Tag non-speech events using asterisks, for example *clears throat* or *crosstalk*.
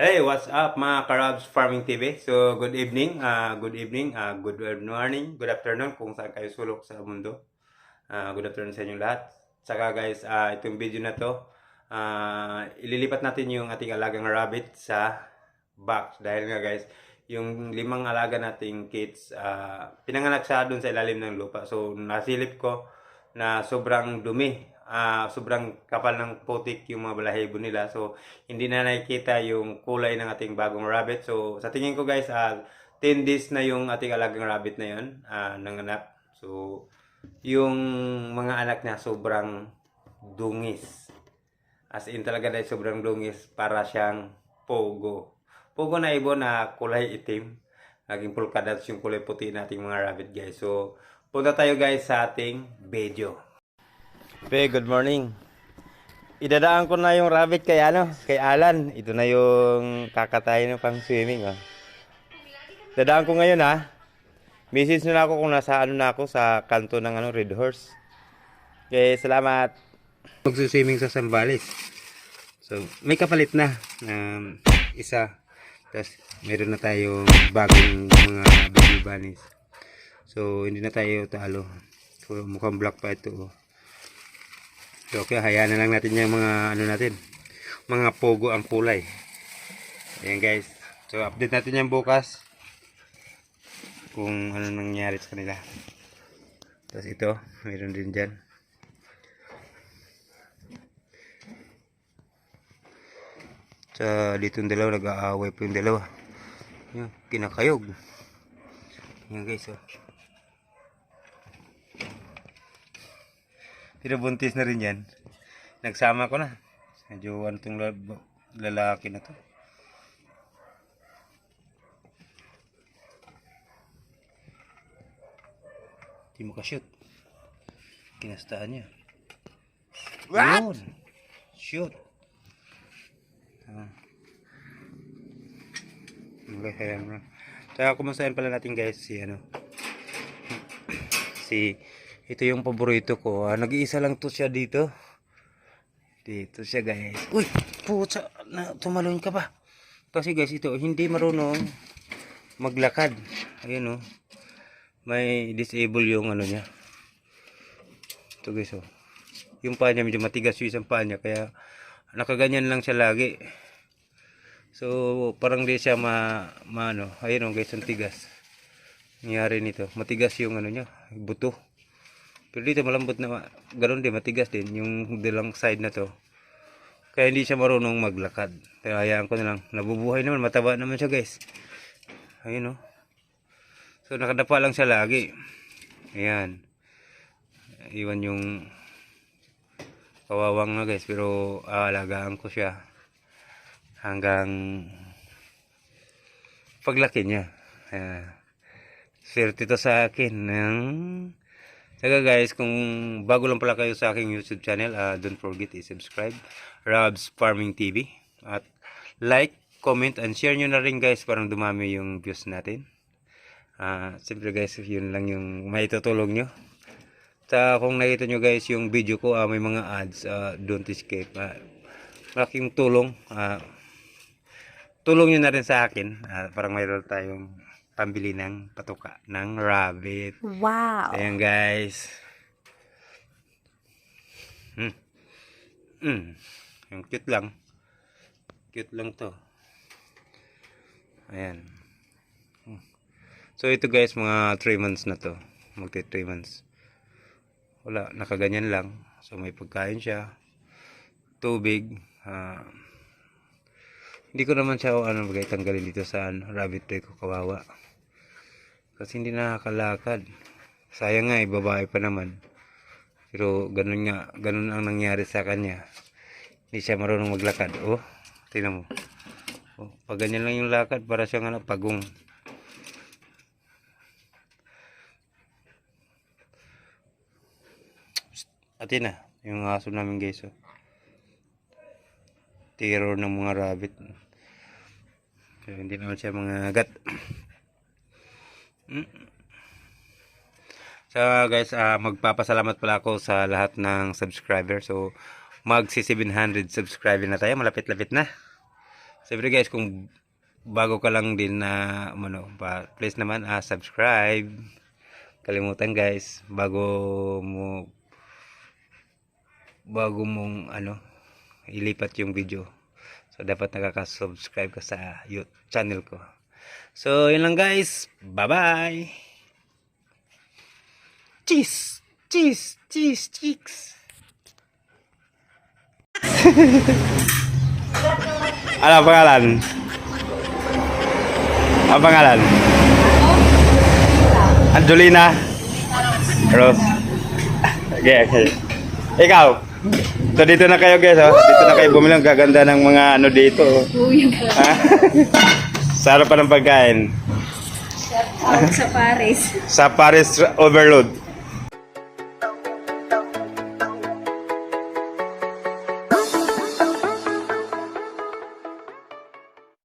Hey, what's up mga Karabs Farming TV? So, good evening, ah good evening, ah good morning, good afternoon kung saan kayo sulok sa mundo. Ah good afternoon sa inyong lahat. Saka guys, ah itong video na to, ah ililipat natin yung ating alagang rabbit sa box. Dahil nga guys, yung limang alaga nating kids, ah pinanganak siya doon sa ilalim ng lupa. So, nasilip ko na sobrang dumi ah sobrang kapal ng putik yung mga balahibo nila. So, hindi na nakikita yung kulay ng ating bagong rabbit. So, sa tingin ko guys, ah 10 days na yung ating alagang rabbit na yun, ah nanganak. So, yung mga anak niya sobrang dungis. As in talaga dahil sobrang dungis para siyang pogo. Pogo na ibon na kulay itim. Naging pulkadat yung kulay puti nating mga rabbit guys. So, punta tayo guys sa ating video. Pe, good morning. Idadaan ko na yung rabbit kay ano, kay Alan. Ito na yung kakatayin ng pang swimming, oh. Dadaan ko ngayon, ha. Message na ako kung nasa ano na ako sa kanto ng ano Red Horse. Okay, salamat. Magsuswimming sa Sambales. So, may kapalit na. Um, isa. Tapos, meron na tayong bagong mga baby bunnies. So, hindi na tayo talo. So, mukhang black pa ito, oh. So, okay, hayaan na lang natin yung mga ano natin. Mga pogo ang kulay. Ayan guys. So, update natin yan bukas. Kung ano nangyari sa kanila. Tapos ito, mayroon din dyan. Sa dito yung dalawa, nag-aaway po yung dalawa. Yan, kinakayog. Yan guys, oh. Pero buntis na rin yan. Nagsama ko na. Medyo ano tong lalaki na to. Hindi mo ka-shoot. Kinastaan niya. What? Yun. Shoot. Ah. Okay, kaya mo. Kaya kumustahin pala natin guys si ano. *clears throat* si ito yung paborito ko. Ah, nag-iisa lang to siya dito. Dito siya guys. Uy, pucha, na tumalon ka pa. Kasi guys, ito hindi marunong maglakad. Ayun oh. May disable yung ano niya. Ito guys oh. Yung paa niya medyo matigas yung isang paa niya kaya nakaganyan lang siya lagi. So, parang di siya ma, ma ano, ayun oh guys, ang tigas. Nangyari nito, matigas yung ano niya, buto. Pero dito malambot na, ganun din, matigas din, yung dalang side na to. Kaya hindi siya marunong maglakad. Kaya hayaan ko na lang, nabubuhay naman, mataba naman siya guys. Ayun oh. So, nakadapa lang siya lagi. Ayan. Iwan yung kawawang na guys, pero aalagaan ko siya hanggang paglaki niya. Ayan. Swerte to sa akin ng Saka guys, kung bago lang pala kayo sa aking YouTube channel, ah, don't forget to subscribe Rob's Farming TV at like, comment, and share nyo na rin guys para dumami yung views natin. Ah, Siyempre guys, yun lang yung maitutulong nyo. Sa kung nakita nyo guys yung video ko, ah, may mga ads, ah, don't escape. Ah, malaking tulong. Ah, tulong nyo na rin sa akin. Ah, parang mayroon tayong pambili ng patuka ng rabbit. Wow. Ayan guys. Hmm. Hmm. Yung cute lang. Cute lang to. Ayan. Hmm. So ito guys, mga 3 months na to. Magti 3 months. Wala, nakaganyan lang. So may pagkain siya. Tubig. Ah, hindi ko naman siya ano bagay tanggalin dito sa ano, rabbit tray ko kawawa. Kasi hindi nakakalakad. Sayang nga, eh, babae pa naman. Pero ganun nga, ganun ang nangyari sa kanya. Hindi siya marunong maglakad. Oh, tingnan mo. Oh, pag ganyan lang yung lakad, para siyang ano, pagong. Atin na, yung aso namin guys. Oh. Terror ng mga rabbit. So, hindi naman siya mga gat. Mm. So guys, ah, magpapasalamat pala ako sa lahat ng subscriber. So magsi 700 subscriber na tayo, malapit-lapit na. Siyempre guys, kung bago ka lang din na ano, pa, please naman ah, subscribe. Kalimutan guys, bago mo bago mong ano ilipat yung video. So dapat nakaka-subscribe ka sa YouTube channel ko. So yun lang guys. Bye-bye. Cheese, cheese, cheese, cheeks. *laughs* ano ang pangalan? Ang pangalan? Angelina. Rose. Okay, okay. Ikaw. So dito na kayo guys, oh. Dito na kayo bumili ang gaganda ng mga ano dito. oh. *laughs* Ha? Sarap pa ng pagkain. Out sa Paris. Sa Paris Overload.